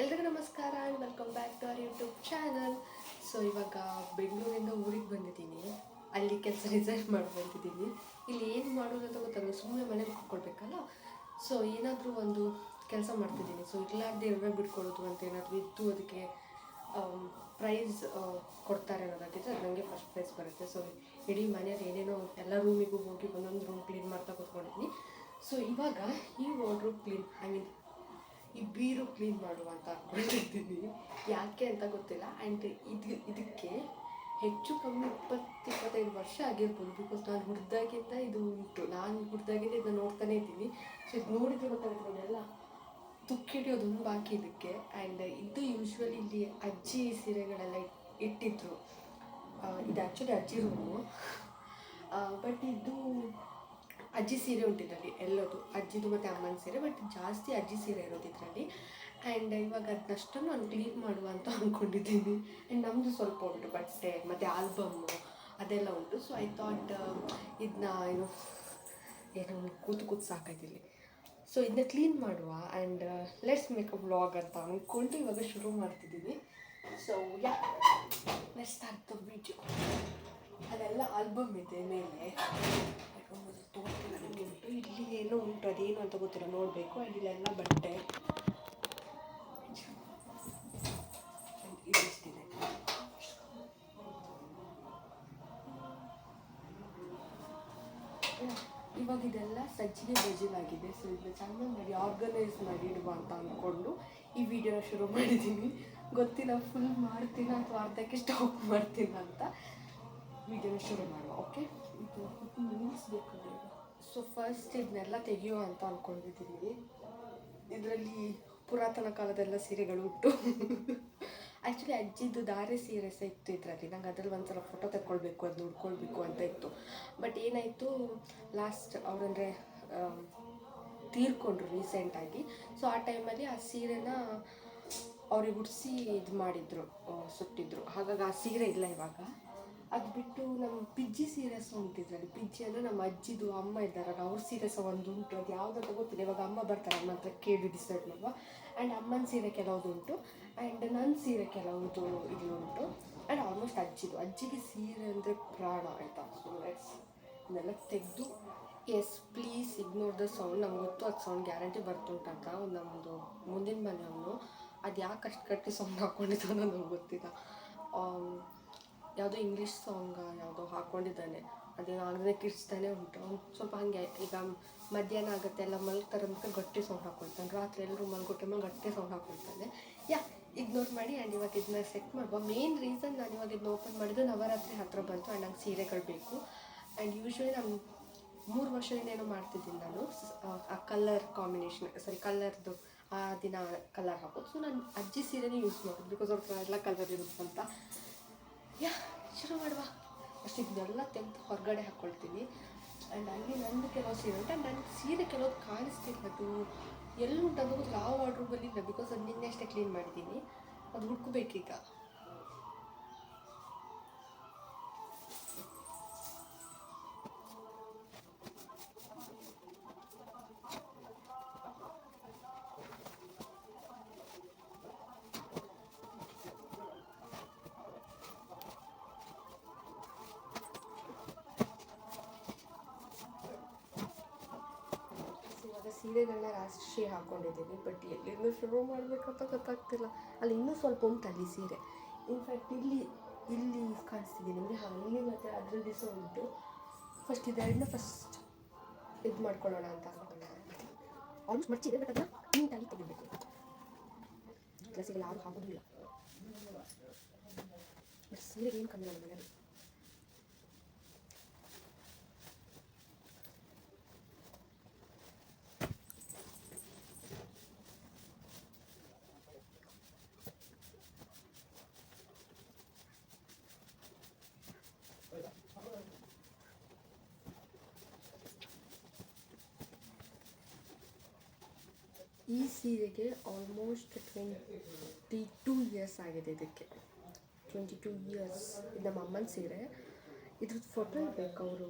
ಎಲ್ರಿಗೂ ನಮಸ್ಕಾರ and welcome back to our YouTube channel so ಇವಾಗ ಬೆಂಗಳೂರಿಂದ ಊರಿಗೆ ಬಂದಿದ್ದೀನಿ. ಅಲ್ಲಿ ಕೆಲಸ ರಿಸೈನ್ ಮಾಡಿ ಇಲ್ಲಿ ಏನು ಮಾಡೋದು ಅಂತ ಗೊತ್ತಾಗಲ್ಲ ಸುಮ್ಮನೆ ಮನೆ ಕೂತ್ಕೊಳ್ಬೇಕಲ್ಲ ಸೊ ಏನಾದರೂ ಒಂದು ಕೆಲಸ ಮಾಡ್ತಿದ್ದೀನಿ. ಸೊ ಇರ್ಲಾರ್ದೆ ಇರುವೆ ಬಿಟ್ಕೊಳ್ಳೋದು ಅಂತ ಏನಾದರೂ ಇದ್ದು ಅದಕ್ಕೆ ಪ್ರೈಸ್ ಕೊಡ್ತಾರೆ ಅನ್ನೋದಾಗಿದ್ದರೆ ಅದು ನನಗೆ ಫಸ್ಟ್ ಪ್ರೈಸ್ ಬರುತ್ತೆ. ಸೊ ಇಡೀ ಮನೆಯಲ್ಲಿ ಏನೇನೋ ಎಲ್ಲ ರೂಮಿಗೂ ಹೋಗಿ ಒಂದೊಂದು ರೂಮ್ ಕ್ಲೀನ್ ಮಾಡ್ತಾ ಕೂತ್ಕೊಂಡಿದ್ದೀನಿ. ಸೊ ಇವಾಗ ಈ ವಾರ್ಡ್ರೋಬ್ ಕ್ಲೀನ್ ಐ ಮೀನ್ ಈ ಬೀರು ಕ್ಲೀನ್ ಮಾಡುವ ಅಂತ ಅಂದ್ಕೊಂಡಿದ್ದೀನಿ ಯಾಕೆ ಅಂತ ಗೊತ್ತಿಲ್ಲ. ಆ್ಯಂಡ್ ಇದು, ಇದಕ್ಕೆ ಹೆಚ್ಚು ಕಮ್ಮಿ ಇಪ್ಪತ್ತು, ಇಪ್ಪತ್ತೈದು ವರ್ಷ ಆಗಿರ್ಬೋದು. ಬಿಕಾಸ್ ನಾನು ಹುಡ್ದಾಗಿಂದ ಇದು ಉಂಟು. ನಾನು ಹುಡ್ದಾಗಿಂದ ಇದನ್ನು ನೋಡ್ತಾನೆ ಇದ್ದೀನಿ. ಸೊ ಇದು ನೋಡಿದ್ರೆ ಗೊತ್ತಾಗುತ್ತೆ ನೋಡೆಲ್ಲ ತುಕ್ಕಿಡಿಯೋದೊಂದು ಬಾಕಿ ಇದಕ್ಕೆ. ಆ್ಯಂಡ್ ಇದು ಯೂಶ್ವಲಿ ಇಲ್ಲಿ ಅಜ್ಜಿ ಸೀರೆಗಳೆಲ್ಲ ಇಟ್- ಇಟ್ಟಿದ್ರು. ಇದು ಆ್ಯಕ್ಚುಲಿ ಅಜ್ಜಿ ರೂಮು ಬಟ್ ಇದು ಅಜ್ಜಿ ಸೀರೆ ಉಂಟು ಇದರಲ್ಲಿ ಎಲ್ಲದು. ಅಜ್ಜಿದು ಮತ್ತು ಅಮ್ಮನ ಸೀರೆ ಬಟ್ ಜಾಸ್ತಿ ಅಜ್ಜಿ ಸೀರೆ ಇರೋದು ಇದರಲ್ಲಿ. ಆ್ಯಂಡ್ ಇವಾಗ ಅದನ್ನಷ್ಟು ನಾನು ಕ್ಲೀನ್ ಮಾಡುವ ಅಂತ ಅಂದ್ಕೊಂಡಿದ್ದೀನಿ ಆ್ಯಂಡ್ ನಮ್ಮದು ಸ್ವಲ್ಪ ಉಂಟು ಬಟ್ಟೆ, ಮತ್ತು ಆಲ್ಬಮ್ಮು ಅದೆಲ್ಲ ಉಂಟು. ಸೊ ಐ ಥಾಟ್ ಇದನ್ನ ಏನು ಏನು ಕೂತು ಕೂತು ಸಾಕಾಯ್ತಿಲ್ಲಿ ಸೊ ಇದನ್ನ ಕ್ಲೀನ್ ಮಾಡುವ and let's make a vlog ಅಂತ ಅಂದ್ಕೊಂಡು ಇವಾಗ ಶುರು ಮಾಡ್ತಿದ್ದೀನಿ. So yeah let's start the video ಅದೆಲ್ಲ ಆಲ್ಬಮ್ ಇದೆ ಮೇಲೆ. ಉಂಟು ಇಲ್ಲಿ ಏನೋ ಉಂಟು ಅದೇನು ಅಂತ ಗೊತ್ತಿಲ್ಲ, ನೋಡಬೇಕು. ಇಲ್ಲೆಲ್ಲ ಬಟ್ಟೆ. ಇವಾಗ ಇದೆಲ್ಲ ಸಜ್ಜಿಗೆ ಆಗಿದೆ. ಸೊ ಇದನ್ನ ಚೆನ್ನಾಗಿ ಮಾಡಿ ಆರ್ಗನೈಸ್ ಮಾಡಿ ಇಡುವ ಅಂತ ಅಂದ್ಕೊಂಡು ಈ ವಿಡಿಯೋ ಶುರು ಮಾಡಿದ್ದೀನಿ ಗೊತ್ತಿಲ್ಲ ಫುಲ್ ಮಾಡ್ತೀನ ಅಥವಾ ಅರ್ಧಕ್ಕೆ ಸ್ಟಾಪ್ ಮಾಡ್ತೀನ ಅಂತ ವಿಡಿಯೋನ ಶುರು ಮಾಡುವ ಓಕೆ ಇದು ನಿಲ್ಲಿಸ್ಬೇಕು ಸೊ ಫಸ್ಟ್ ಇದನ್ನೆಲ್ಲ ತೆಗೆಯೋ ಅಂತ ಅಂದ್ಕೊಂಡಿದ್ದೀನಿ ಇದರಲ್ಲಿ ಪುರಾತನ ಕಾಲದೆಲ್ಲ ಸೀರೆಗಳು ಉಂಟು. ಆ್ಯಕ್ಚುಲಿ ಅಜ್ಜಿದ್ದು ದಾರೆ ಸೀರೆ ಸಹ ಇತ್ತು ಇದರಲ್ಲಿ. ನಂಗೆ ಅದ್ರಲ್ಲಿ ಒಂದ್ಸಲ ಫೋಟೋ ತಗೊಳ್ಬೇಕು ಅದು ಉಡ್ಕೊಳ್ಬೇಕು ಅಂತ ಇತ್ತು. ಬಟ್ ಏನಾಯಿತು ಲಾಸ್ಟ್ ಅವರಂದರೆ ತೀರ್ಕೊಂಡ್ರು ರೀಸೆಂಟಾಗಿ ಸೊ ಆ ಟೈಮಲ್ಲಿ ಆ ಸೀರೆನ ಅವ್ರಿಗೆ ಉಡಿಸಿ ಇದು ಮಾಡಿದ್ರು ಸುಟ್ಟಿದ್ರು. ಹಾಗಾಗಿ ಆ ಸೀರೆ ಇಲ್ಲ ಇವಾಗ. ಅದು ಬಿಟ್ಟು ನಮ್ಮ ಪಿಜ್ಜಿ ಸೀರೆ ಸಹ ಉಂಟು ಇದರಲ್ಲಿ. ಪಿಜ್ಜಿ ಅಂದರೆ ನಮ್ಮ ಅಜ್ಜಿದು ಅಮ್ಮ ಇದ್ದಾರಲ್ಲ ಅವ್ರ ಸೀರೆ ಸಹ ಒಂದು ಉಂಟು. ಅದು ಯಾವುದಂತ ಗೊತ್ತಿಲ್ಲ ಇವಾಗ ಅಮ್ಮ ಬರ್ತಾರೆ ಅಮ್ಮ ಹತ್ರ ಕೇಳಿ ಡಿಸೈಡ್ ಮಾಡುವ. ಆ್ಯಂಡ್ ಅಮ್ಮನ ಸೀರೆ ಕೆಲವುದು ಉಂಟು. ಆ್ಯಂಡ್ ನನ್ನ ಸೀರೆ ಕೆಲವುದು ಇದು ಉಂಟು. ಆ್ಯಂಡ್ ಆಲ್ಮೋಸ್ಟ್ ಅಜ್ಜಿದು. ಅಜ್ಜಿಗೆ ಸೀರೆ ಅಂದರೆ ಪ್ರಾಣ ಆಯಿತಾ? ಸೊ ಲೆಟ್ಸ್ ಇದನ್ನೆಲ್ಲ ತೆಗೆದು. Yes please ignore the sound ನಮ್ಗೆ ಗೊತ್ತು ಅದು ಸೌಂಡ್ ಗ್ಯಾರಂಟಿ ಬರ್ತುಂಟಂತ. ಒಂದು ನಮ್ಮದು ಮುಂದಿನ ಮನೆಯವನು. ಅದು ಯಾಕೆ ಅಷ್ಟು ಕಟ್ಟಿ ಸೌಂಡ್ ಹಾಕ್ಕೊಂಡಿದ್ದಾನೋ ನಮ್ಗೆ ಗೊತ್ತಿಲ್ಲ. ಆಮ್, ಯಾವುದೋ ಇಂಗ್ಲೀಷ್ ಸಾಂಗ್ ಯಾವುದೋ ಹಾಕ್ಕೊಂಡಿದ್ದಾನೆ ಅದನ್ನು ಆಗದೆ ಕಿರ್ಚ್ತಾನೆ ಉಂಟು. ಅವ್ನು ಸ್ವಲ್ಪ ಹಾಗೆ ಈಗ ಮಧ್ಯಾಹ್ನ ಆಗುತ್ತೆ, ಎಲ್ಲ ಮಲ್ಗ್ತಾರೆ ಅಂತ ಗಟ್ಟಿ ಸೌಂಡ್ ಹಾಕೊಳ್ತಾನೆ. ರಾತ್ರಿ ಎಲ್ಲರೂ ಮಲ್ಗೋ ಮೇಲೆ ಗಟ್ಟಿ ಸೌಂಡ್ ಹಾಕೊಳ್ತಾನೆ. ಯಾ ಇಗ್ನೋರ್ ಮಾಡಿ ಆ್ಯಂಡ್ ಇವಾಗ ಇದನ್ನ ಸೆಟ್ ಮಾಡುವ. ಮೇನ್ ರೀಸನ್ ನಾನು ಇವಾಗ ಇದನ್ನ ಓಪನ್ ಮಾಡಿದ್ದು ನವರಾತ್ರಿ ಹತ್ತಿರ ಬಂತು ಆ್ಯಂಡ್ ನಂಗೆ ಸೀರೆಗಳು ಬೇಕು. ಆ್ಯಂಡ್ ಯೂಶ್ವಲಿ ನಾನು ಮೂರು ವರ್ಷದಿಂದ ಏನೋ ಮಾಡ್ತಿದ್ದೀನಿ ನಾನು. ಆ ಕಲರ್ ಕಾಂಬಿನೇಷನ್ ಸಾರಿ ಕಲರ್ದು ಆ ದಿನ ಕಲರ್ ಹಾಕೋದು. ಸೊ ನಾನು ಅಜ್ಜಿ ಸೀರೆನೇ ಯೂಸ್ ಮಾಡೋದು ಬಿಕಾಸ್ ಅವ್ರ ಎಲ್ಲ ಕಲರ್ ಇರುತ್ತೆ ಅಂತ ಯಾ, ಶುರು ಮಾಡುವ. ಅಷ್ಟು ಇದನ್ನೆಲ್ಲ ತೆಗೆದು ಹೊರಗಡೆ ಹಾಕ್ಕೊಳ್ತೀನಿ ಆ್ಯಂಡ್ ಅಲ್ಲಿ ನಂದು ಕೆಲವು ಸೀರೆ ಉಂಟು ಆ್ಯಂಡ್ ನನ್ನ ಸೀರೆ ಕೆಲವು ಕಾಣಿಸ್ತಿಲ್ಲ ಅದು. ಎಲ್ಲಿ ಉಂಟು ಅಂತ ಆ ವಾರ್ಡ್ರೂಬಲ್ಲಿ ಇಲ್ಲ ಬಿಕಾಸ್ ಅದು ನಿನ್ನೆ ಅಷ್ಟೇ ಕ್ಲೀನ್ ಮಾಡಿದ್ದೀನಿ. ಅದು ಹುಡ್ಕೋಬೇಕೀಗ ಇವಾಗ ಸೀರೆಗಳನ್ನ ಹಾಕ್ಕೊಂಡಿದ್ದೀನಿ ಬಟ್ ಎಲ್ಲಿಂದ ಶುರು ಮಾಡಬೇಕಂತ ಗೊತ್ತಾಗ್ತಿಲ್ಲ. ಅಲ್ಲಿ ಇನ್ನೂ ಸ್ವಲ್ಪ ಉಂಟು ಅಲ್ಲಿ ಸೀರೆ. ಇನ್ಫ್ಯಾಕ್ಟ್ ಇಲ್ಲಿ ಇಲ್ಲಿ ಕಾಣಿಸ್ತಿದ್ದೀನಿ ನಿಮಗೆ? ಹಾಂ, ಇಲ್ಲಿ ಮತ್ತು ಅದರಲ್ಲಿ ಸಹ ಉಂಟು. ಫಸ್ಟ್ ಇದೆರಡನ್ನ ಫಸ್ಟ್ ಇದು ಮಾಡ್ಕೊಳ್ಳೋಣ ಅಂತ ಆಲ್ಮೋಸ್ಟ್ ಮರ್ಚಿದೆ ಬಟ್ ಅದನ್ನ ನೀಟಾಗಿ ತೆಗಿಬೇಕು. ಡ್ರೆಸ್ಸಿಗೆಲ್ಲ ಯಾರು ಹಾಕೋದಿಲ್ಲ. ಸೀರೆಗೆ ಏನು ಕಮ್ಮಿ ಮನೇಲಿ ಈ ಸೀರೆಗೆ ಆಲ್ಮೋಸ್ಟ್ ಟ್ವೆಂಟಿ ಟೂ ಇಯರ್ಸ್ ಆಗಿದೆ ಇದಕ್ಕೆ. ಟ್ವೆಂಟಿ ಟೂ ಇಯರ್ಸ್ ಇದು ನಮ್ಮ ಅಮ್ಮನ ಸೀರೆ. ಇದ್ರದ್ದು ಫೋಟೋ ಇರಬೇಕು ಅವರು.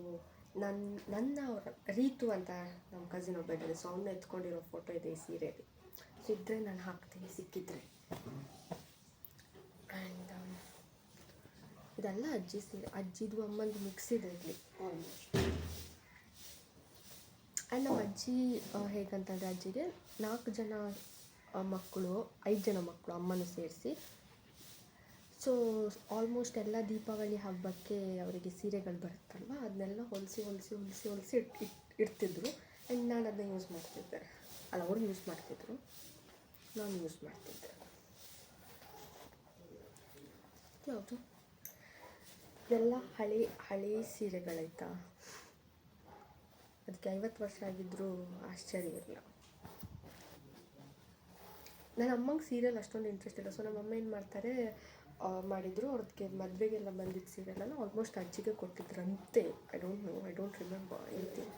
ನನ್ನ ನನ್ನ ಅವರ, ರೀತು ಅಂತ ನಮ್ಮ ಕಸಿನ್ ಒಬ್ಬ ಸೊ ಅವನ್ನ ಎತ್ಕೊಂಡಿರೋ ಫೋಟೋ ಇದೆ ಈ ಸೀರೆಯಲ್ಲಿ ಇದ್ರೆ ನಾನು ಹಾಕ್ತೀನಿ, ಸಿಕ್ಕಿದ್ರೆ. ಆ್ಯಂಡ್ ಇದೆಲ್ಲ ಅಜ್ಜಿ ಸೀರೆ. ಅಜ್ಜಿದು ಅಮ್ಮಂದು ಮಿಕ್ಸ್ ಇದೆ ಇಲ್ಲಿ. ಆಲ್ಮೋಸ್ಟ್ ಆ್ಯಂಡ್ ನಮ್ಮ ಅಜ್ಜಿ ಹೇಗಂತಂದರೆ ಅಜ್ಜಿಗೆ ನಾಲ್ಕು ಜನ ಮಕ್ಕಳು, ಐದು ಜನ ಮಕ್ಕಳು ಅಮ್ಮನೂ ಸೇರಿಸಿ. ಸೊ ಆಲ್ಮೋಸ್ಟ್ ಎಲ್ಲ ದೀಪಾವಳಿ ಹಬ್ಬಕ್ಕೆ ಅವರಿಗೆ ಸೀರೆಗಳು ಬರುತ್ತಲ್ವ? ಅದನ್ನೆಲ್ಲ ಹೊಲಿಸಿ ಹೊಲಿಸಿ ಹೊಲಿಸಿ ಹೊಲಿಸಿ ಇಟ್ಟು ಇಟ್, ಇಡ್ತಿದ್ರು. ಆ್ಯಂಡ್ ನಾನು ಅದನ್ನ ಯೂಸ್ ಮಾಡ್ತಿದ್ದೆ. ಅಲ್ಲ, ಅವರು ಯೂಸ್ ಮಾಡ್ತಿದ್ರು. ನಾನು ಯೂಸ್ ಮಾಡ್ತಿದ್ದೆ. ಯಾವುದು? ಎಲ್ಲ ಹಳೆ ಹಳೆ ಸೀರೆಗಳಾಯ್ತಾ? ಅದಕ್ಕೆ ಐವತ್ತು ವರ್ಷ ಆಗಿದ್ದರೂ ಆಶ್ಚರ್ಯ ಇರಲ್ಲ ನನ್ನ ಅಮ್ಮಂಗೆ ಸೀರಿಯಲ್ ಅಷ್ಟೊಂದು ಇಂಟ್ರೆಸ್ಟ್ ಇಲ್ಲ. ಸೊ ನಮ್ಮ ಅಮ್ಮ ಏನು ಮಾಡ್ತಾರೆ ಮಾಡಿದ್ರು. ಅವ್ರಿಗೆ ಮದುವೆಗೆಲ್ಲ ಬಂದಿದ್ದ ಸೀರಿಯಲನ್ನು ಆಲ್ಮೋಸ್ಟ್ ಅಜ್ಜಿಗೆ ಕೊಟ್ಟಿದ್ರಂತೆ. I don't know I don't remember anything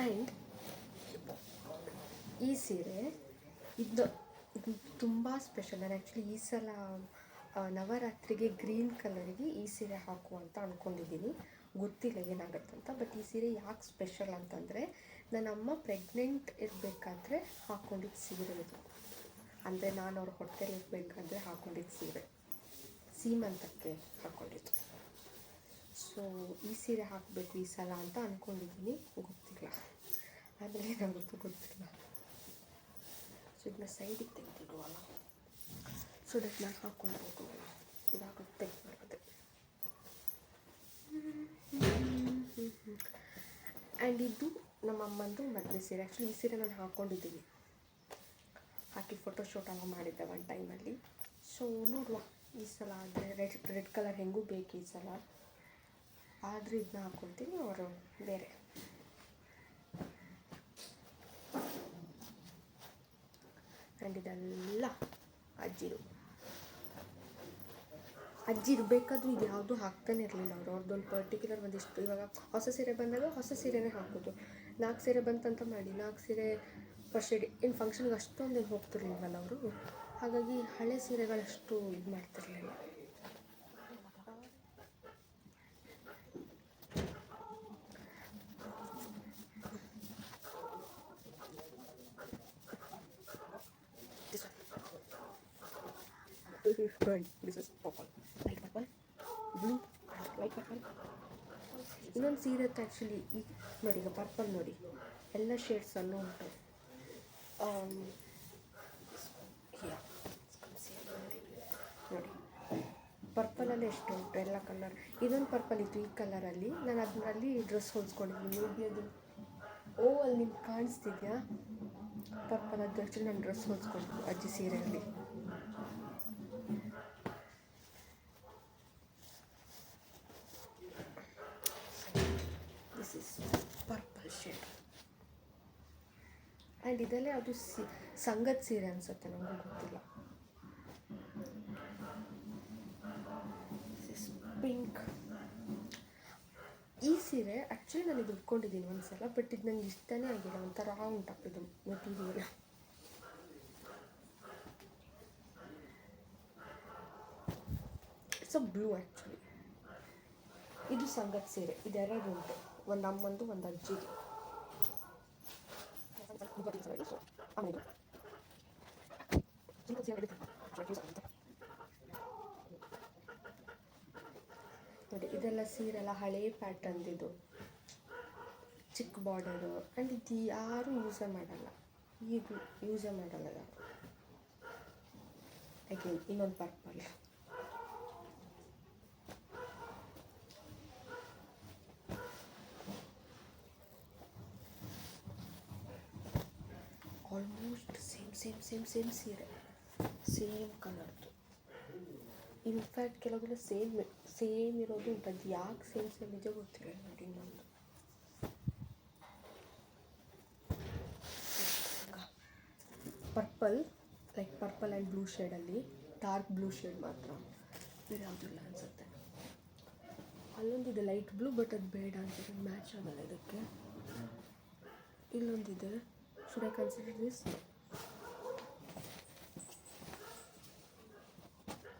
and ಈ ಸೀರೆ ಇದು ಇದು ತುಂಬ ಸ್ಪೆಷಲ್ ನಾನು ಆ್ಯಕ್ಚುಲಿ ಈ ಸಲ ನವರಾತ್ರಿಗೆ ಗ್ರೀನ್ ಕಲರಿಗೆ ಈ ಸೀರೆ ಹಾಕು ಅಂತ ಅಂದ್ಕೊಂಡಿದ್ದೀನಿ ಗೊತ್ತಿಲ್ಲ ಏನಾಗುತ್ತೆ ಅಂತ, ಬಟ್ ಈ ಸೀರೆ ಯಾಕೆ ಸ್ಪೆಷಲ್ ಅಂತಂದರೆ ನನ್ನ ಅಮ್ಮ ಪ್ರೆಗ್ನೆಂಟ್ ಇರಬೇಕಾದ್ರೆ ಹಾಕ್ಕೊಂಡಿದ್ದ ಸೀರೆ ಇದು. ಅಂದರೆ ನಾನು ಅವ್ರ ಹೊಟ್ಟೆಲಿ ಇರಬೇಕಾದ್ರೆ ಹಾಕ್ಕೊಂಡಿದ್ದ ಸೀರೆ. ಸೀಮಂತಕ್ಕೆ ಹಾಕ್ಕೊಂಡಿದ್ದು ಸೊ ಈ ಸೀರೆ ಹಾಕಬೇಕು ಈ ಸಲ ಅಂತ ಅಂದ್ಕೊಂಡಿದ್ದೀನಿ ಗೊತ್ತಿಲ್ಲ. ಆಮೇಲೆ ಏನಾಗುತ್ತೋ ಗೊತ್ತಿಲ್ಲ. ಸೊ ಇದನ್ನ ಸೈಡಿಗೆ ತೆಗೆದಿಡುವಲ್ಲ. ಸೊ ದಟ್ ನಾನು ಹಾಕ್ಕೊಳ್ಬೋದು ಇದಾಗುತ್ತೆ ಬರುತ್ತೆ ಆ್ಯಂಡ್ ಇದು ನಮ್ಮ ಅಮ್ಮಂದು ಮದುವೆ ಸೀರೆ. ಆ್ಯಕ್ಚುಲಿ ಈ ಸೀರೆ ನಾನು ಹಾಕ್ಕೊಂಡಿದ್ದೀನಿ ಹಾಕಿ ಫೋಟೋಶೂಟ್ ಎಲ್ಲ ಮಾಡಿದ್ದೆ ಒನ್ ಟೈಮಲ್ಲಿ ಸೊ ನೋಡುವ. ಈ ಸಲ ಆದರೆ ರೆಡ್ ರೆಡ್ ಕಲರ್ ಹೆಂಗೂ ಬೇಕು ಈ ಸಲ. ಆದರೆ ಇದನ್ನ ಹಾಕ್ಕೊಳ್ತೀನಿ ಅವರು ಬೇರೆ. ಆ್ಯಂಡ್ ಇದೆಲ್ಲ ಅಜ್ಜಿದು. ಅಜ್ಜಿ ಇರಬೇಕಾದ್ರೂ ಇದು ಯಾವುದೂ ಹಾಕ್ತಾನೆ ಇರಲಿಲ್ಲ ಅವರು. ಅವ್ರದ್ದೊಂದು ಪರ್ಟಿಕ್ಯುಲರ್ ಒಂದಿಷ್ಟು ಇವಾಗ ಹೊಸ ಸೀರೆ ಬಂದಾಗ ಹೊಸ ಸೀರೆನೇ ಹಾಕೋದು ನಾಲ್ಕು ಸೀರೆ ಬಂತಂತ ಮಾಡಿ, ನಾಲ್ಕು ಸೀರೆ ಫಸ್ಟ್ ಇಡಿ ಇನ್ನು ಫಂಕ್ಷನ್ಗೆ ಅಷ್ಟೊಂದೇನು ಹೋಗ್ತಿರ್ಲಿಲ್ವಲ್ಲ ಅವರು? ಹಾಗಾಗಿ ಹಳೆ ಸೀರೆಗಳಷ್ಟು ಇದು ಮಾಡ್ತಿರಲಿಲ್ಲ. This is. ಇನ್ನೊಂದು ಸೀರೆ ಇತ್ತು ಆ್ಯಕ್ಚುಲಿ ಈ ನೋಡಿ, ಈಗ ಪರ್ಪಲ್ ನೋಡಿ, ಎಲ್ಲ ಶೇಡ್ಸಲ್ಲೂ ಉಂಟು. ನೋಡಿ ಪರ್ಪಲಲ್ಲಿ ಎಷ್ಟು ಉಂಟು, ಎಲ್ಲ ಕಲರ್ ಇದೊಂದು ಪರ್ಪಲ್ ಇತ್ತು ಈ ಕಲರಲ್ಲಿ ನಾನು ಅದರಲ್ಲಿ ಡ್ರೆಸ್ ಹೊಲಿಸ್ಕೊಂಡಿದ್ದೀನಿ. ನೋಡಿ ಅದು ಓ, ಅಲ್ಲಿ ನಿಮ್ಗೆ ಕಾಣಿಸ್ತಿದ್ಯಾ? ಪರ್ಪಲ್ ಅದು ಆ್ಯಕ್ಚುಲಿ ನಾನು ಡ್ರೆಸ್ ಹೊಲ್ಸ್ಕೊಂಡಿದ್ದು ಅಜ್ಜಿ ಸೀರೆಯಲ್ಲಿ this is purple shade and ಇದೆಲ್ಲ ಅದು ಸಿ ಸಂಗತ್ ಸೀರೆ ಅನಿಸುತ್ತೆ ನನಗೂ ಗೊತ್ತಿಲ್ಲ. ಪಿಂಕ್ ಈ ಸೀರೆ ಆ್ಯಕ್ಚುಲಿ ನಾನು ಇದು ಉಟ್ಕೊಂಡಿದ್ದೀನಿ ಒಂದ್ಸಲ ಬಟ್ ಇದು ನಂಗೆ ಇಷ್ಟನೇ ಆಗಿಲ್ಲ ಒಂಥರ ಉಂಟಪ್ಪ ಇದು material it's a blue actually ಇದು ಸಂಗತ್ ಸೀರೆ, ಇದೆರಡು ಉಂಟು. ಒಂದು ಅಮ್ಮಂದು ಒಂದು ಅಜ್ಜಿದು. ನೋಡಿ, ಇದೆಲ್ಲ ಸೀರೆಲ್ಲ ಹಳೇ ಪ್ಯಾಟರ್ನ್ದಿದು ಚಿಕ್ಕ ಬಾರ್ಡರು ಆ್ಯಂಡ್ ಇದು ಯಾರೂ ಯೂಸೇ ಮಾಡಲ್ಲ. ಈಗ ಯೂಸೇ ಮಾಡಲ್ಲ ಯಾರು. ಅಗೇನ್ ಇನ್ನೊಂದು purple almost same same same ಸೀರೆ. ಸೇಮ್ ಕಲರ್ದು ಇನ್ಫ್ಯಾಕ್ಟ್ ಕೆಲವೊಂದು ಸೇಮ್ ಸೇಮ್ ಇರೋದು ಅದು ಯಾಕೆ ಸೇಮ್ ಸೇಮ್ ನಿಜ ಗೊತ್ತಿಲ್ಲ ನೋಡಿ ಇನ್ನೊಂದು purple like purple and blue ಶೇಡಲ್ಲಿ dark blue shade ಮಾತ್ರ. ಬೇರೆ ಯಾವುದಿಲ್ಲ ಅನಿಸುತ್ತೆ ಅಲ್ಲೊಂದಿದೆ ಲೈಟ್ ಬ್ಲೂ ಬಟ್ ಅದು ಬೇಡ ಅನ್ಸುತ್ತೆ ಮ್ಯಾಚ್ ಆಗಲ್ಲ ಇದಕ್ಕೆ. ಇಲ್ಲೊಂದಿದೆ should I consider this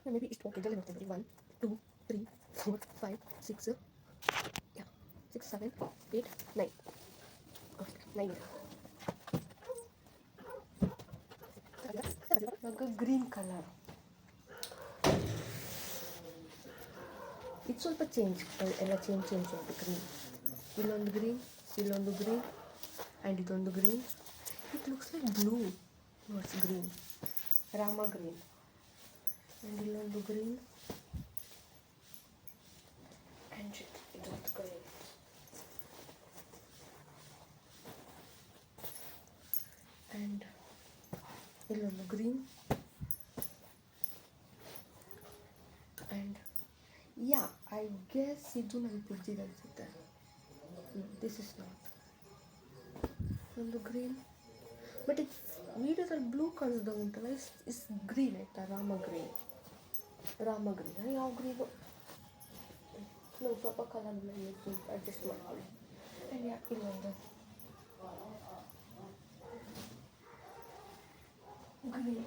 maybe ಇಷ್ಟು ಓಕೆ ಇದರಲ್ಲಿ ನೋಡ್ತೀನಿ one two three four five six yeah six seven eight nine okay nine ಇವಾಗ ಗ್ರೀನ್ ಕಲರ್ ಇದು ಸ್ವಲ್ಪ ಚೇಂಜ್ ಎಲ್ಲ ಚೇಂಜ್ ಚೇಂಜ್ ಉಂಟು ಗ್ರೀನ್ ಇಲ್ಲೊಂದು ಗ್ರೀನ್ ಇಲ್ಲೊಂದು ಗ್ರೀನ್ ಆ್ಯಂಡ್ ಇದೊಂದು green it looks like blue notes green Rama green and ಇಲ್ಲೊಂದು green and ಇದೊಂದು ಗ್ರೀನ್ ಆ್ಯಂಡ್ ಇಲ್ಲೊಂದು green and yeah I guess ಇದು ನನಗೆ ಬಿಡ್ದಿದೆ ಅನಿಸುತ್ತೆ ದಿಸ್ ಇಸ್ ನಾಟ್ ಒಂದು ಗ್ರೀನ್ ಬಟ್ ಇದು ವೀಡಿಯೋದಲ್ಲಿ ಬ್ಲೂ ಕಾಣಿಸ್ದ ಉಂಟಲ್ಲ ಇಸ್ ಇಸ್ ಗ್ರೀನ್ ಆಯಿತಾ? ರಾಮ ಗ್ರೀನ್ ರಾಮ ಗ್ರೀನ್ ಯಾವ ಗ್ರೀನು ನಾವು ಸ್ವಲ್ಪ ಕಲರ್ ಅಡ್ಜಸ್ಟ್ ಮಾಡ್ಕೊಳ್ಳಿ. ಆ್ಯಂಡ್ ಯಾಕೆ ಇಲ್ಲೊಂದು ಗ್ರೀನ್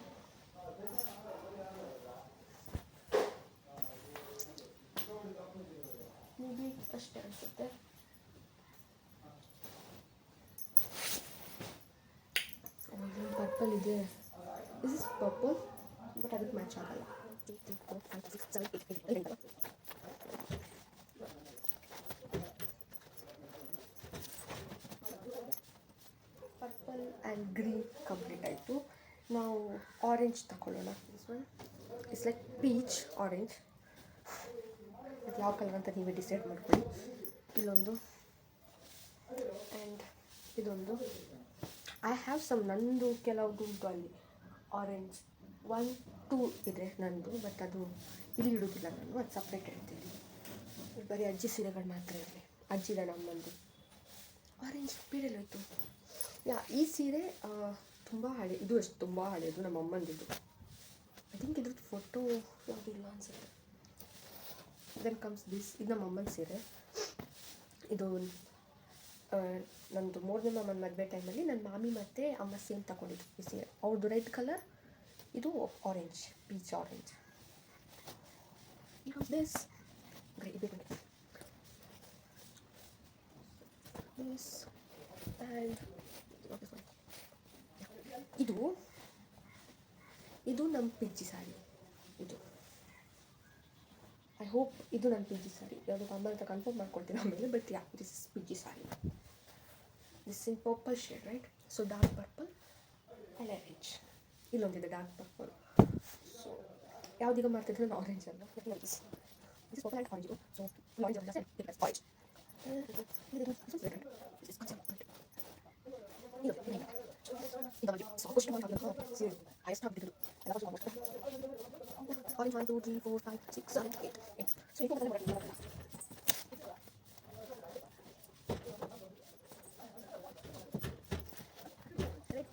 ಮೇ ಬಿ ಅಷ್ಟೇ ಅನಿಸುತ್ತೆ. ಪರ್ಪಲ್ ಇದೆ ಇಸ್ ಇಸ್ ಪರ್ಪಲ್ ಬಟ್ ಅದಕ್ಕೆ ಮ್ಯಾಚ್ ಆಗಲ್ಲ. ಪರ್ಪಲ್ ಆ್ಯಂಡ್ ಗ್ರೀನ್ ಕಂಪ್ಲೀಟ್ ಆಯಿತು ನಾವು ಆರೆಂಜ್ ತಗೊಳ್ಳೋಣ this one it's like peach orange ಯಾವ ಕಲರ್ ಅಂತ ನೀವೇ ಡಿಸೈಡ್ ಮಾಡ್ಕೊಳ್ಳಿ. ಇಲ್ಲೊಂದು. ಆ್ಯಂಡ್ ಇದೊಂದು. ಐ ಹ್ಯಾವ್ ಸಮ್ ನಂದು ಕೆಲವು ಉಂಟು ಅಲ್ಲಿ. ಆರೆಂಜ್ ಒನ್ ಟೂ ಇದೆ ನಂದು ಬಟ್ ಅದು ಇಲ್ಲಿ ಇಡೋದಿಲ್ಲ ನಾನು, ಅದು ಸಪ್ರೇಟ್ ಇಡ್ತೀನಿ. ಬರೀ ಅಜ್ಜಿ ಸೀರೆಗಳು ಮಾತ್ರ ಇರಲಿ. ಅಜ್ಜಿದ ನಮ್ಮಂದು. ಆರೆಂಜ್ ಬೀಳಲ್ಲೋಯ್ತು ಯಾ, ಈ ಸೀರೆ ತುಂಬ ಹಳೆ, ಇದು ಅಷ್ಟು ತುಂಬ ಹಳೆಯದು ನಮ್ಮ ಅಮ್ಮಂದಿದ್ದು. ಐ ಥಿಂಕ್ ಇದ್ರದ್ದು ಫೋಟೋ ಯಾವುದಿಲ್ಲ ಅನಿಸುತ್ತೆ. ದೆನ್ ಕಮ್ಸ್ ದಿಸ್ ಇದು ನಮ್ಮ ಅಮ್ಮನ ಸೀರೆ. ಇದು ಆ, ನಂದು ಮೂರನೇ ಮಾಮನ ಮದುವೆ ಟೈಮಲ್ಲಿ ನನ್ನ ಮಾಮಿ ಮತ್ತು ಅಮ್ಮ ಸೇಮ್ ತಗೊಂಡಿದ್ದು ಈ ಸೀರೆ ಅವ್ರದ್ದು ರೆಡ್ ಕಲರ್ ಇದು ಆರೆಂಜ್ ಪೀಚ್ ಆರೆಂಜ್ ದಿಸ್ ಇದು ಇದು ನಮ್ಮ ಪಿಜ್ಜಿ ಸಾರಿ ಇದು. ಐ ಹೋಪ್ ಇದು ನನ್ನ ಪಿಜ್ಜಿ ಸಾರಿ ಯಾವುದು ಅಮ್ಮ ಅಂತ ಕನ್ಫರ್ಮ್ ಮಾಡ್ಕೊಳ್ತೀನಿ ಆಮೇಲೆ but yeah this is P sorry this in purple shade right so dark purple and orange ಇಲ್ಲೊಂದಿದೆ dark purple so ಯಾವ್ದೀಗ ಮಾಡ್ತಿದ್ರೆ ನಾನು ಆರೆಂಜ್ ಅಲ್ಲ this this purple and orange so orange ಅಲ್ಲ sir orange Orange one, two, three, four, five, six, seven, eight, eight. So you can put Right,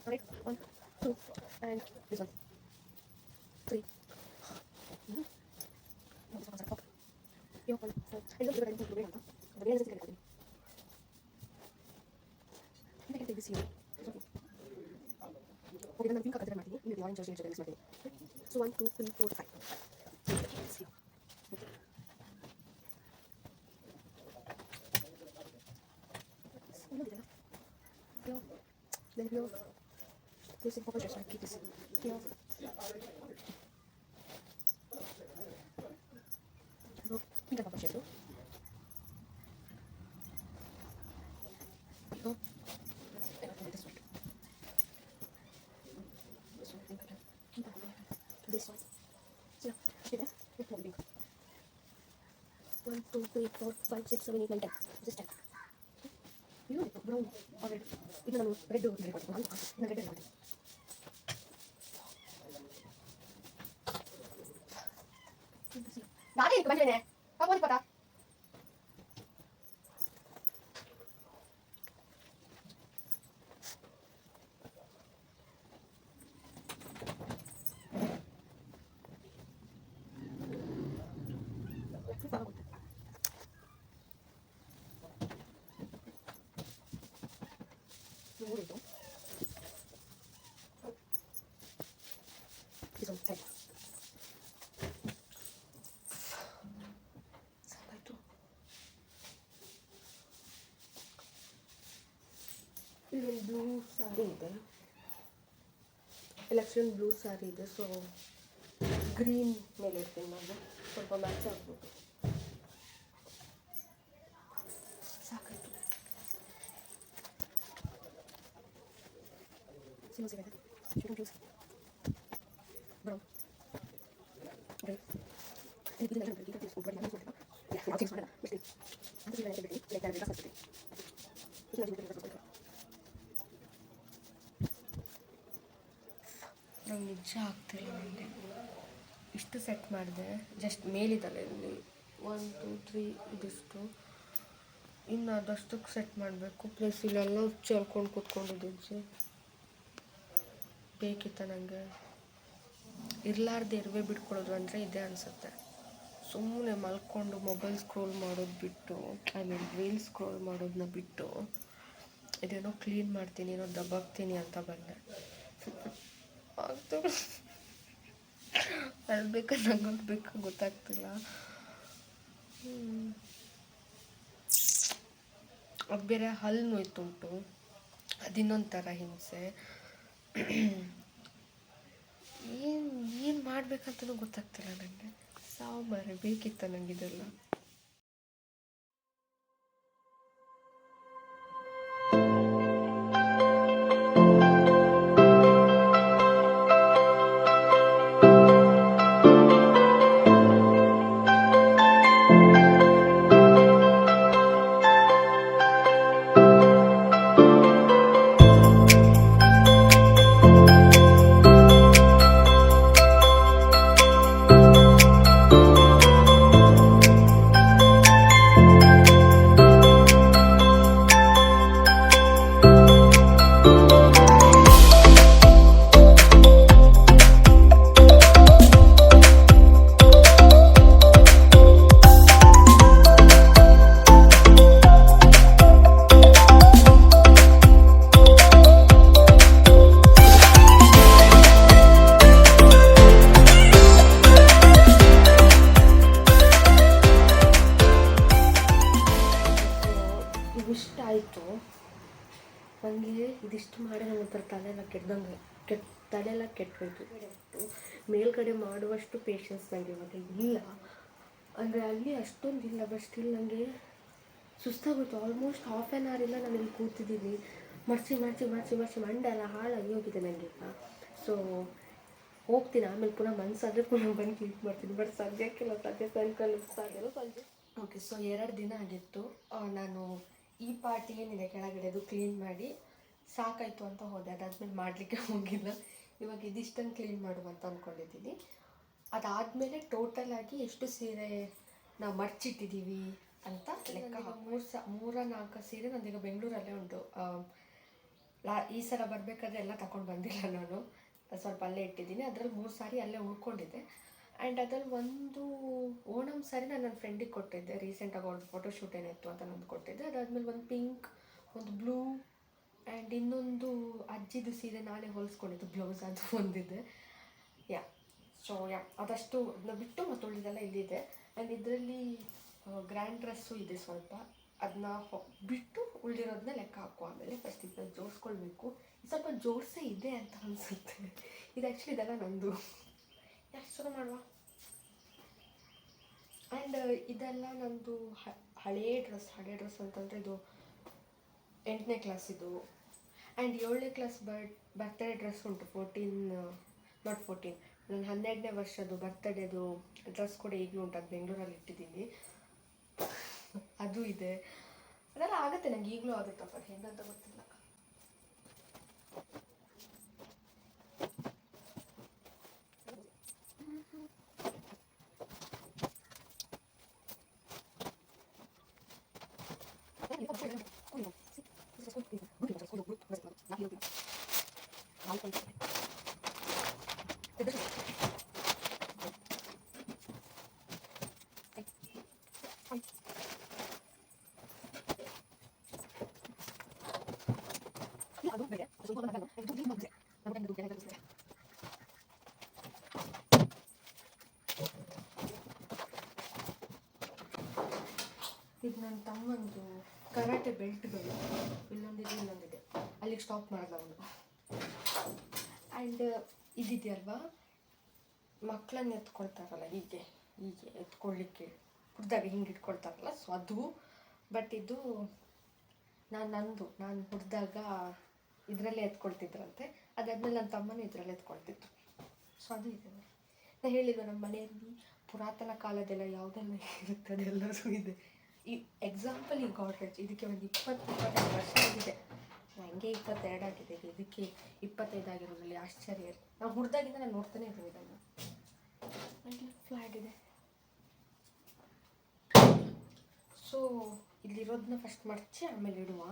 right? One, two, and this one. Three. Mm-hmm. This one's on top. I I'm do I'm do. I I'm one, two, three, four, five. Let's see. Let's see. Let's see. This is what I keep this here. Look, think about it. Look. This one. So, see that? This one big. One, two, three, four, five, six, seven, eight, nine, ten. This ten. Beautiful, brown, already. ಇದು ನಾನು red red ಕೊಡ್ತೀನಿ ಅಂತ red ಮಾಡ್ತೀನಿ ನಾನೇ ಇಟ್ಟು ಬಂದಿದ್ದೇನೆ ಹೋಗ್ಬೋದು ಪಟ ಮೂರಿದು ಇದೊಂದು ಸೈಡ್ ಸಾಕಾಯ್ತು ಇಲ್ಲೊಂದು ಬ್ಲೂ ಸಾರಿ ಇದೆ ಎಲೆಕ್ಷನ್ ಬ್ಲೂ ಸಾರಿ ಇದೆ ಸೊ ಗ್ರೀನ್ ಮೇಲೆ ಇರ್ತೀನಿ ನಾನು ಸ್ವಲ್ಪ ಮ್ಯಾಚ್ ಆಗ್ಬೋದು ಸಾಕಾಯ್ತು ಸಿನಿಮಾ ಸಿಗತ್ತೆ ಶೂಟಿಂಗ್ ಪ್ಲೀಸ್ ಬರೋ ರೈಟ್ ಇದೆಲ್ಲ ಈಗ ತಿಳಿಸ್ಕೊಂಡು ನಾನು ಕೊಡ್ತೀನಿ ನಾವು ಥಿಂಕ್ಸ್ ಮಾಡೋಣ ಬಿಡ್ತೀನಿ ಅಂತ ಇಲ್ಲ ಬಿಡ್ತೀನಿ ಲೈಕ್ ನಾನು ಬೇಕಾ ಸತ್ತೀನಿ ಈಗ ಅದು ಬಿಡ್ತೀನಿ ಬರ್ಕೊಂಡು ನಿಜ ಆಗ್ತಿಲ್ಲ ನನಗೆ. ಇಷ್ಟು ಸೆಟ್ ಮಾಡಿದೆ. ಜಸ್ಟ್ ಮೇಲಿದಲ್ಲ ಇಲ್ಲಿ. ಒನ್ ಟು ತ್ರೀ ಇದಿಷ್ಟು. ಇನ್ನು ಅದಷ್ಟಕ್ಕೆ ಸೆಟ್ ಮಾಡಬೇಕು. ಪ್ಲಸ್ ಇಲ್ಲೆಲ್ಲ ಚೆಲ್ಕೊಂಡು ಕೂತ್ಕೊಂಡಿದ್ದೀನಿ ಬೇಕಿತ್ತ ನನಗೆ ಇರಲಾರ್ದೆ ಇರುವೆ ಬಿಟ್ಕೊಳ್ಳೋದು ಅಂದರೆ ಇದೇ ಅನಿಸುತ್ತೆ. ಸುಮ್ಮನೆ ಮಲ್ಕೊಂಡು ಮೊಬೈಲ್ ಸ್ಕ್ರೋಲ್ ಮಾಡೋದು ಬಿಟ್ಟು ಐ ಮೀನ್ ರೀಲ್ ಸ್ಕ್ರೋಲ್ ಮಾಡೋದನ್ನ ಬಿಟ್ಟು, ಇದೇನೋ ಕ್ಲೀನ್ ಮಾಡ್ತೀನಿ, ಏನೋ ದಬ್ಬಾಕ್ತೀನಿ ಅಂತ ಬಂದೆ. ಆಗ್ತು ಅಳ್ಬೇಕಾ ನಗೋಗ್ಬೇಕಾ ಗೊತ್ತಾಗ್ತಿಲ್ಲ. ಅದು ಬೇರೆ ಹಲ್ಲು ನೋಯ್ತುಂಟು. ಅದಿನ್ನೊಂದು ಥರ ಹಿಂಸೆ. ಏನು ಏನು ಮಾಡಬೇಕಂತಲೂ ಗೊತ್ತಾಗ್ತಿಲ್ಲ ನನಗೆ ಸಾವು ಬೇಕಿತ್ತ ನನಗೆ ಬಟ್ ಸ್ಟಿಲ್ ನನಗೆ ಸುಸ್ತಾಗೋಯ್ತು ಆಲ್ಮೋಸ್ಟ್ ಹಾಫ್ ಆ್ಯನ್ ಅವರ್ ಇಲ್ಲ ನಾನು ಇಲ್ಲಿ ಕೂತಿದ್ದೀನಿ. ಮರ್ಚಿ ಮರ್ಚಿ ಮರ್ಚಿ ಮರ್ಚಿ ಮಂಡೆ ಎಲ್ಲ ಹಾಳಾಗಿ ಹೋಗಿದೆ ನನಗೆ ಸೊ ಹೋಗ್ತೀನಿ. ಆಮೇಲೆ ಪುನಃ ಮನಸ್ಸಾದರೆ ಪುನಃ ಬಂದು ಕ್ಲಿಕ್ ಮಾಡ್ತೀನಿ. ಬಟ್ ಸದ್ಯಕ್ಕಿಲ್ಲ ಸದ್ಯ ಕಲಿಸ್ತಾಗಿರೋ ಸಂಜೆ. ಓಕೆ ಸೊ ಎರಡು ದಿನ ಆಗಿತ್ತು. ನಾನು ಈ ಪಾರ್ಟಿ ಏನಿದೆ ಕೆಳಗಡೆ ಅದು ಕ್ಲೀನ್ ಮಾಡಿ ಸಾಕಾಯಿತು ಅಂತ ಹೋದೆ. ಅದಾದಮೇಲೆ ಮಾಡಲಿಕ್ಕೆ ಹೋಗಿಲ್ಲ. ಇವಾಗ ಇದಿಷ್ಟನ್ನು ಕ್ಲೀನ್ ಮಾಡುವಂತ ಅಂದ್ಕೊಂಡಿದ್ದೀನಿ ಅದಾದಮೇಲೆ ಟೋಟಲ್ ಆಗಿ ಎಷ್ಟು ಸೀರೆ ನಾವು ಮರ್ಚಿಟ್ಟಿದ್ದೀವಿ ಅಂತ ಲೆಕ್ಕ ಮೂರು ಸ ಮೂರ ನಾಲ್ಕು ಸೀರೆ ನಂದೀಗ ಬೆಂಗಳೂರಲ್ಲೇ ಉಂಟು. ಲಾ, ಈ ಸಲ ಬರಬೇಕಾದ್ರೆ ಎಲ್ಲ ತಗೊಂಡು ಬಂದಿಲ್ಲ ನಾನು. ಸ್ವಲ್ಪ ಅಲ್ಲೇ ಇಟ್ಟಿದ್ದೀನಿ. ಅದರಲ್ಲಿ ಮೂರು ಸಾರಿ ಅಲ್ಲೇ ಉಳ್ಕೊಂಡಿದ್ದೆ. ಆ್ಯಂಡ್ ಅದರಲ್ಲಿ ಒಂದು ಓಣಂ ಸಾರಿ ನಾನು ನನ್ನ ಫ್ರೆಂಡಿಗೆ ಕೊಟ್ಟಿದ್ದೆ ರೀಸೆಂಟಾಗಿ ಒಂದು ಫೋಟೋಶೂಟ್ ಏನಿತ್ತು ಅಂತ ನಂದು ಕೊಟ್ಟಿದ್ದೆ. ಅದಾದಮೇಲೆ ಒಂದು ಪಿಂಕ್ ಒಂದು ಬ್ಲೂ ಆ್ಯಂಡ್ ಇನ್ನೊಂದು ಅಜ್ಜಿದು ಸೀರೆ ನಾನೇ ಹೊಲಿಸ್ಕೊಂಡಿದ್ದು. ಬ್ಲೌಸ್ ಅದು ಒಂದಿದೆ. ಯಾ ಸೊ ಯಾ ಅದಷ್ಟು ಬಿಟ್ಟು ಮತ್ತು ಉಳಿದೆಲ್ಲ ಇಲ್ಲಿದೆ. ಆ್ಯಂಡ್ ಇದರಲ್ಲಿ ಗ್ರ್ಯಾಂಡ್ ಡ್ರೆಸ್ಸು ಇದೆ ಸ್ವಲ್ಪ. ಅದನ್ನ ಬಿಟ್ಟು ಉಳಿದಿರೋದನ್ನ ಲೆಕ್ಕ ಹಾಕುವ ಆಮೇಲೆ ಫಸ್ಟ್ ಇದನ್ನ ಜೋಡಿಸ್ಕೊಳ್ಬೇಕು. ಸ್ವಲ್ಪ ಜೋಡಿಸೇ ಇದೆ ಅಂತ ಅನಿಸುತ್ತೆ. ಇದು ಆ್ಯಕ್ಚುಲಿ ಇದೆಲ್ಲ ನಂದು. ಯಾಕೆ ಶುರು ಮಾಡುವ? ಆ್ಯಂಡ್ ಇದೆಲ್ಲ ನಂದು ಹಳೇ ಡ್ರೆಸ್, ಹಳೆ ಡ್ರೆಸ್ ಅಂತಂದರೆ ಇದು ಎಂಟನೇ ಕ್ಲಾಸ್ ಇದು. ಆ್ಯಂಡ್ ಏಳನೇ ಕ್ಲಾಸ್ ಬರ್ ಬರ್ತಡೇ ಡ್ರೆಸ್ ಉಂಟು ಫೋರ್ಟೀನ್ ನಾಟ್ ಫೋರ್ಟೀನ್ ನನ್ನ ಹನ್ನೆರಡನೇ ವರ್ಷದ್ದು ಬರ್ತ್ಡೇದು ಡ್ರೆಸ್ ಕೂಡ ಈಗಲೂ ಅದು ಬೆಂಗಳೂರಲ್ಲಿ ಇಟ್ಟಿದ್ದೀನಿ. ಅದು ಇದೆ. ಅದೆಲ್ಲ ಆಗುತ್ತೆ ನಂಗೆ ಈಗಲೂ ಆಗುತ್ತಪ್ಪ ಹೆಂಗಂತ ಗೊತ್ತಿಲ್ಲ. ಇದು ನನ್ನ ತಮ್ಮಂದು ಕರಾಟೆ ಬೆಲ್ಟ್ಗಳು. ಇಲ್ಲೊಂದಿದೆ ಇಲ್ಲೊಂದಿದೆ. ಅಲ್ಲಿ ಅಲ್ಲಿಗೆ ಸ್ಟಾಪ್ ಮಾಡ್ದ ಅವನು. ಆ್ಯಂಡ್ ಇದಿದೆಯಲ್ವಾ? ಮಕ್ಕಳನ್ನ ಎತ್ಕೊಳ್ತಾರಲ್ಲ ಹೀಗೆ ಹೀಗೆ ಎತ್ಕೊಳ್ಳಿಕ್ಕೆ ಹುಡ್ದಾಗ ಹಿಂಗೆ ಇಟ್ಕೊಳ್ತಾರಲ್ಲ ಸೊ ಅದು. ಬಟ್ ಇದು ನಾನು ನಂದು, ನಾನು ಹುಡ್ದಾಗ ಇದರಲ್ಲೇ ಎತ್ಕೊಳ್ತಿದ್ರಂತೆ. ಅದಾದ್ಮೇಲೆ ನನ್ನ ತಮ್ಮನೇ ಇದರಲ್ಲೇ ಎತ್ಕೊಳ್ತಿದ್ರು. ಸೊ ಅದು ಇದೆ ನಾನು ಹೇಳಿದ್ದು ನಮ್ಮ ಮನೆಯಲ್ಲಿ ಪುರಾತನ ಕಾಲದೆಲ್ಲ ಯಾವುದೆಲ್ಲ ಇರುತ್ತೆ ಅದೆಲ್ಲರೂ ಇದೆ. ಈ ಎಕ್ಸಾಂಪಲ್ ಈ ಗಾಡ್ರೇಜ್ ಇದಕ್ಕೆ ಒಂದು ಇಪ್ಪತ್ತು ಇಪ್ಪತ್ತೈದು ವರ್ಷ ಆಗಿದೆ. ನನಗೆ ಇಪ್ಪತ್ತೆರಡು ಆಗಿದೆ. ಇದಕ್ಕೆ ಇಪ್ಪತ್ತೈದು ಆಗಿರೋದ್ರಲ್ಲಿ ಆಶ್ಚರ್ಯ. ನಾವು ಹುಡ್ದಾಗಿಂದ ನಾನು ನೋಡ್ತಾನೆ ಇದ್ದೀನಿ ಇದನ್ನು. ಫ್ಲಾಟ್ ಇದೆ. ಸೊ ಇಲ್ಲಿರೋದನ್ನ ಫಸ್ಟ್ ಮಡಚಿ ಆಮೇಲೆ ಇಡುವ.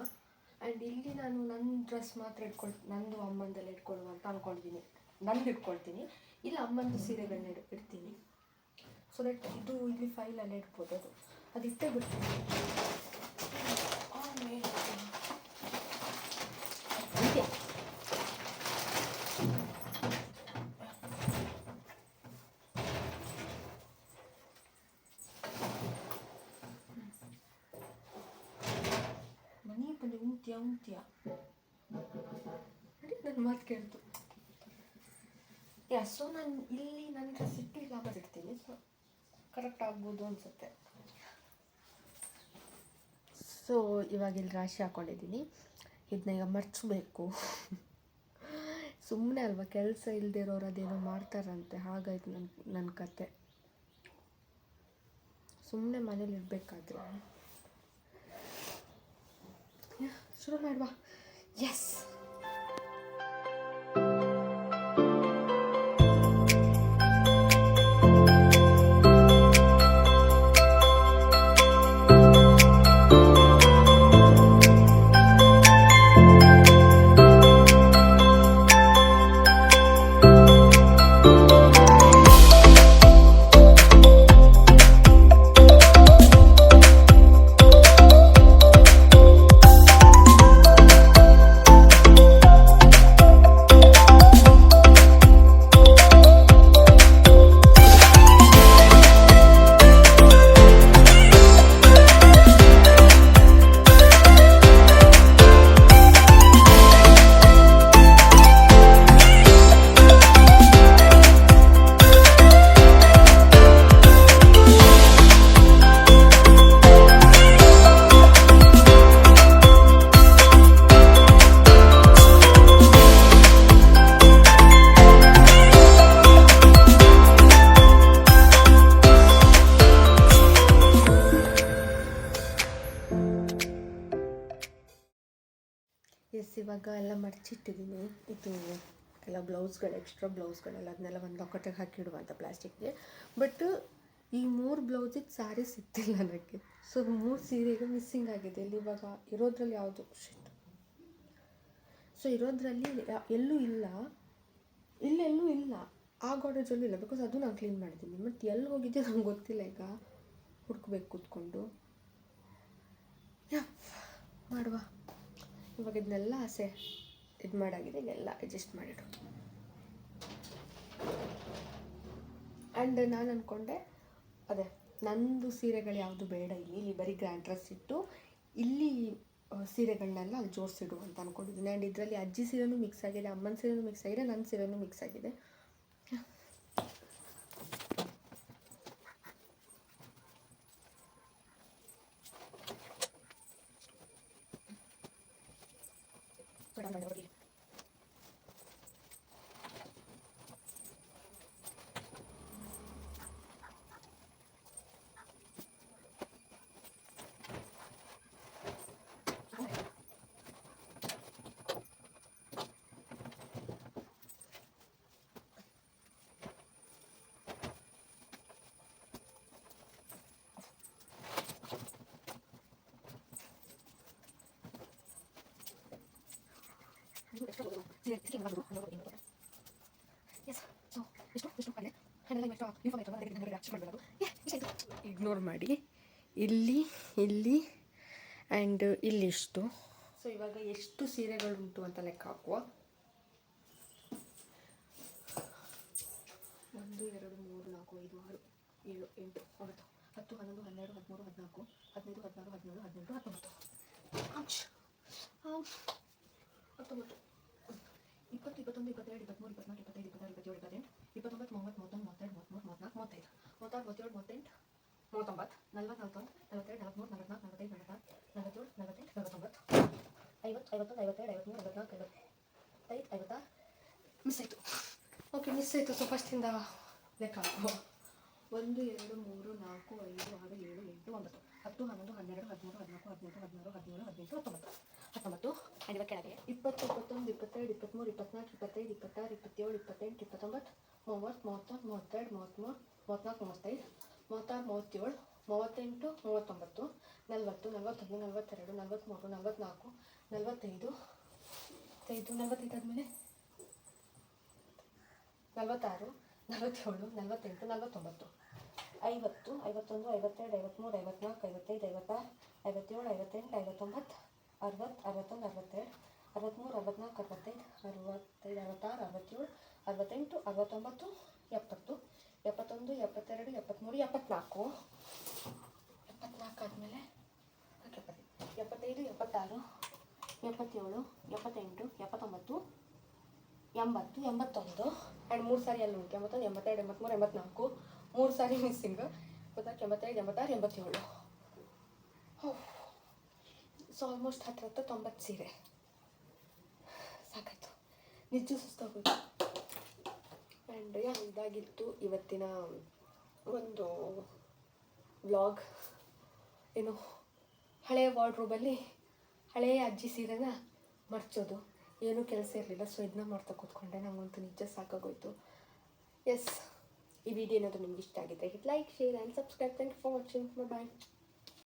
ಆ್ಯಂಡ್ ಇಲ್ಲಿ ನಾನು ನನ್ನ ಡ್ರೆಸ್ ಮಾತ್ರ ಇಟ್ಕೊಳ್ ನಂದು ಅಮ್ಮಂದೆಲ್ಲ ಇಟ್ಕೊಳ್ಳುವ ಅಂತ ಅಂದ್ಕೊಂಡಿದ್ದೀನಿ ನಂದು ಇಟ್ಕೊಳ್ತೀನಿ. ಇಲ್ಲ ಅಮ್ಮಂದು ಸೀರೆಗಳನ್ನ ಇಡ್ ಇಡ್ತೀನಿ. ಸೊ ದಟ್ ಇದು ಇಲ್ಲಿ ಫೈಲಲ್ಲೇ ಇಡ್ಬೋದು ಅದು. ಅದು ಇಟ್ಟೇ ಬಿಡ್ತೀನಿ. ಮನೆ ಬಂದು ಉಂತ್ಯ ಉಂತ್ಯ? ನನ್ನ ಮಾತು ಕೇಳ್ತು. ಯಾ ಸೊ ನಾನು ಇಲ್ಲಿ ನನ್ನ ಡ್ರೆಸ್ ಲಾಭ ಈಗ ಇಡ್ತೀನಿ ಸೊ ಕರೆಕ್ಟ್ ಆಗ್ಬೋದು ಅನಿಸುತ್ತೆ. ಸೊ, ಇವಾಗ ಇಲ್ಲಿ ರಾಶಿ ಹಾಕೊಂಡಿದ್ದೀನಿ. ಇದನ್ನ ಈಗ ಮರ್ಚಬೇಕು. ಸುಮ್ಮನೆ ಅಲ್ವಾ, ಕೆಲಸ ಇಲ್ಲದೆ ಇರೋರು ಅದೇನೋ ಮಾಡ್ತಾರಂತೆ. ಹಾಗಾಯ್ತು ನನ್ನ ನನ್ನ ಕತೆ. ಸುಮ್ಮನೆ ಮನೇಲಿ ಇರಬೇಕಾದ್ರೆ. ಶುರು ಮಾಡುವ. ಎಸ್ ಎಸ್ ಮಡಚಿಟ್ಟಿದ್ದೀನಿ ಇದು ಎಲ್ಲ ಬ್ಲೌಸ್ಗಳು ಎಕ್ಸ್ಟ್ರಾ ಬ್ಲೌಸ್ಗಳೆಲ್ಲ ಅದನ್ನೆಲ್ಲ ಒಂದು ಲಾಕೆಟಿಗೆ ಹಾಕಿಡುವಂಥ ಪ್ಲಾಸ್ಟಿಕ್ಗೆ. ಬಟ್ ಈ ಮೂರು ಬ್ಲೌಸಿಗೆ ಸ್ಯಾರಿ ಸಿಗ್ತಿಲ್ಲ ನನಗೆ ಸೊ ಮೂರು ಸೀರೆಗೆ ಮಿಸ್ಸಿಂಗ್ ಆಗಿದೆ. ಇಲ್ಲಿ ಇವಾಗ ಇರೋದ್ರಲ್ಲಿ ಯಾವುದು? ಶಿಟ್ ಸೊ ಇರೋದ್ರಲ್ಲಿ ಎಲ್ಲೂ ಇಲ್ಲ. ಇಲ್ಲೆಲ್ಲೂ ಇಲ್ಲ. ಆ ಗಾಡ್ರೇಜಲ್ಲೂ ಇಲ್ಲ. ಬಿಕಾಸ್ ಅದು ನಾನು ಕ್ಲೀನ್ ಮಾಡಿದ್ದೀನಿ. ಮತ್ತು ಎಲ್ಲಿ ಹೋಗಿದ್ದೆ ನಂಗೆ ಗೊತ್ತಿಲ್ಲ ಈಗ. ಹುಡ್ಕಬೇಕು ಕೂತ್ಕೊಂಡು. ಯಾ, ಮಾಡುವ. ಇವಾಗ ಇದನ್ನೆಲ್ಲ ಆಸೆ. ಇದು ಮಾಡಾಗಿದೆ ಇಲ್ಲೆಲ್ಲ ಅಡ್ಜಸ್ಟ್ ಮಾಡಿಡು ಆ್ಯಂಡ್ ನಾನು ಅಂದ್ಕೊಂಡೆ ಅದೇ ನಂದು ಸೀರೆಗಳು ಯಾವುದು ಬೇಡ, ಇಲ್ಲಿ ಇಲ್ಲಿ ಬರೀ ಗ್ರ್ಯಾಂಡ್ ಡ್ರೆಸ್ ಇಟ್ಟು, ಇಲ್ಲಿ ಸೀರೆಗಳನ್ನೆಲ್ಲ ಅಲ್ಲಿ ಜೋಡಿಸಿಡು ಅಂತ ಅಂದ್ಕೊಂಡಿದ್ದೀನಿ ಆ್ಯಂಡ್ ಇದರಲ್ಲಿ ಅಜ್ಜಿ ಸೀರೆನೂ ಮಿಕ್ಸ್ ಆಗಿದೆ, ಅಮ್ಮನ ಸೀರೆನೂ ಮಿಕ್ಸ್ ಆಗಿದೆ ನನ್ನ ಸೀರೆನೂ ಮಿಕ್ಸ್ ಆಗಿದೆ. ಇಗ್ನೋರ್ ಮಾಡಿ. ಇಲ್ಲಿ ಇಲ್ಲಿ ಆ್ಯಂಡ್ ಇಲ್ಲಿಷ್ಟು ಸೊ ಇವಾಗ ಎಷ್ಟು ಸೀರೆಗಳುಂಟು ಅಂತ ಲೆಕ್ಕ ಹಾಕುವ? ಒಂದು, ಎರಡು, ಮೂರು, ನಾಲ್ಕು, ಐದು, ಆರು, ಏಳು, ಎಂಟು, ಒಂಬತ್ತು, ಹತ್ತು, ಹನ್ನೊಂದು, ಹನ್ನೆರಡು, ಹದಿಮೂರು, ಹದಿನಾಲ್ಕು, ಹದಿನೈದು, ಹದಿನಾರು, ಹದಿನೇಳು, ಹದಿನೆಂಟು, ಹತ್ತೊಂಬತ್ತು. ಹತ್ತೊಂಬತ್ತು. ಇಪ್ಪತ್ತು, ಇಪ್ಪತ್ತೊಂದು, ಇಪ್ಪತ್ತೆರಡು ಇಪ್ಪತ್ತ್ಮೂರು ಇಪ್ಪತ್ನಾಲ್ಕು, ಇಪ್ಪತ್ತೈದು, ಇಪ್ಪತ್ತಾರು, ಇಪ್ಪತ್ತೇಳು ಇಪ್ಪತ್ತೆಂಟು ಇಪ್ಪತ್ತೊಂಬತ್ತು, ಮೂವತ್ತು, ಮೂವತ್ತೊಂದು, ಮೂವತ್ತೆರಡು, ಮೂವತ್ತ್ಮೂರು, ಮೂವತ್ತ್ನಾಲ್ಕು, ಮೂವತ್ತೈದು. ಮೂವತ್ತಾರು, ಮೂವತ್ತೇಳು, ಮೂವತ್ತೆಂಟು, ಮೂವತ್ತೊಂಬತ್ತು, ನಲ್ವತ್ತು, ನಲ್ವತ್ತೊಂದು, ನಲವತ್ತೆರಡು ನಲವತ್ತ್ಮೂರು ನಲವತ್ನಾಲ್ಕು, ನಲವತ್ತೈದು ನಲವತ್ತಾರು ನಲವತ್ತೇಳು, ನಲವತ್ತೆಂಟು, ನಲವತ್ತೊಂಬತ್ತು, ಐವತ್ತು, ಐವತ್ತೊಂದು, ಐವತ್ತೆರಡು ಐವತ್ತ್ಮೂರು ಐವತ್ನಾಲ್ಕು, ಐವತ್ತೈದು ಐವತ್ತಾರು ಮಿಸ್ ಆಯಿತು. ಓಕೆ ಮಿಸ್ ಆಯಿತು. ಸೊ ಫಸ್ಟಿಂದ ಲೆಕ್ಕ ಒಂದು, ಎರಡು, ಮೂರು, ನಾಲ್ಕು, ಐದು, ಆರು, ಏಳು, ಎಂಟು, ಒಂಬತ್ತು, ಹತ್ತು, ಹನ್ನೊಂದು, ಹನ್ನೆರಡು, ಹದಿಮೂರು, ಹದಿನಾಲ್ಕು ಹದಿನೈದು ಹದಿನಾರು ಹದಿನೇಳು ಹದಿನೆಂಟು ಹತ್ತೊಂಬತ್ತು. ಹತ್ತೊಂಬತ್ತು ಐದರ ಕೆಳಗೆ. ಇಪ್ಪತ್ತು, ಇಪ್ಪತ್ತೊಂದು, ಇಪ್ಪತ್ತೆರಡು, ಇಪ್ಪತ್ತ್ಮೂರು, ಇಪ್ಪತ್ನಾಲ್ಕು, ಇಪ್ಪತ್ತೈದು, ಇಪ್ಪತ್ತಾರು, ಇಪ್ಪತ್ತೇಳು, ಇಪ್ಪತ್ತೆಂಟು, ಇಪ್ಪತ್ತೊಂಬತ್ತು, ಮೂವತ್ತು, ಮೂವತ್ತೊಂದು, ಮೂವತ್ತೆರಡು, ಮೂವತ್ತ್ಮೂರು, ಮೂವತ್ತ್ನಾಲ್ಕು, ಮೂವತ್ತೈದು, ಮೂವತ್ತಾರು, ಮೂವತ್ತೇಳು, ಮೂವತ್ತೆಂಟು, ಮೂವತ್ತೊಂಬತ್ತು, ನಲವತ್ತು, ನಲವತ್ತೊಂದು, ನಲವತ್ತೆರಡು, ನಲವತ್ತ್ಮೂರು, ನಲವತ್ತ್ನಾಲ್ಕು, ನಲವತ್ತೈದು, ಐದು, ನಲವತ್ತೈದು ಆದಮೇಲೆ? ನಲವತ್ತಾರು, ನಲವತ್ತೇಳು, ನಲವತ್ತೆಂಟು, ನಲವತ್ತೊಂಬತ್ತು. ಐವತ್ತು, ಐವತ್ತೊಂದು, ಐವತ್ತೆರಡು, ಐವತ್ತ್ಮೂರು, ಐವತ್ತ್ನಾಲ್ಕು, ಐವತ್ತೈದು, ಐವತ್ತಾರು, ಐವತ್ತೇಳು, ಐವತ್ತೆಂಟು, ಐವತ್ತೊಂಬತ್ತು ಅರವತ್ತು ಅರವತ್ತೊಂದು, ಅರವತ್ತೆರಡು ಅರವತ್ತ್ಮೂರು ಅರವತ್ನಾಲ್ಕು, ಅರವತ್ತೈದು ಅರವತ್ತೈದು, ಅರವತ್ತಾರು, ಅರವತ್ತೇಳು, ಅರವತ್ತೆಂಟು, ಅರವತ್ತೊಂಬತ್ತು, ಎಪ್ಪತ್ತು, ಎಪ್ಪತ್ತೊಂದು, ಎಪ್ಪತ್ತೆರಡು ಎಪ್ಪತ್ತ್ಮೂರು ಎಪ್ಪತ್ನಾಲ್ಕು. ಎಪ್ಪತ್ನಾಲ್ಕು ಆದಮೇಲೆ ಎಪ್ಪತ್ತೈದು, ಎಪ್ಪತ್ತಾರು, ಎಪ್ಪತ್ತೇಳು, ಎಪ್ಪತ್ತೆಂಟು, ಎಪ್ಪತ್ತೊಂಬತ್ತು, ಎಂಬತ್ತು, ಎಂಬತ್ತೊಂದು. ಎರಡು ಮೂರು ಸಾರಿ ಅಲ್ಲಿ ಉಂಟು. ಎಂಬತ್ತೊಂದು, ಎಂಬತ್ತೆರಡು ಎಂಬತ್ತ್ಮೂರು ಎಂಬತ್ನಾಲ್ಕು. ಮೂರು ಸಾರಿ ಮಿಸ್ಸಿಂಗ್ ಎಂಬತ್ನಾಲ್ಕು ಎಂಬತ್ತೈದು, ಎಂಬತ್ತಾರು, ಎಂಬತ್ತೇಳು. ಆಲ್ಮೋಸ್ಟ್ ಹತ್ರ ಹತ್ರ ತೊಂಬತ್ತು ಸೀರೆ ಸಾಕಾಯ್ತು. ನಿಜ ಸುಸ್ತಾಗೋಯ್ತು ಆ್ಯಂಡ್ ಯಾ ಇದಾಗಿತ್ತು ಇವತ್ತಿನ ಒಂದು ವ್ಲಾಗ್ ಏನು ಹಳೆಯ ವಾರ್ಡ್ರೋಬಲ್ಲಿ ಹಳೆಯ ಅಜ್ಜಿ ಸೀರೆನ ಮರ್ಚೋದು. ಏನೂ ಕೆಲಸ ಇರಲಿಲ್ಲ ಸೊ ಇದನ್ನ ಮಾಡ್ತಾ ಕೂತ್ಕೊಂಡೆ. ನಂಗಂತೂ ನಿಜ ಸಾಕಾಗೋಯ್ತು. ಎಸ್ ಈ ವಿಡಿಯೋ ಏನಾದರೂ ನಿಮ್ಗೆ ಇಷ್ಟ ಆಗಿದ್ರೆ hit like share and subscribe thank you for watching bye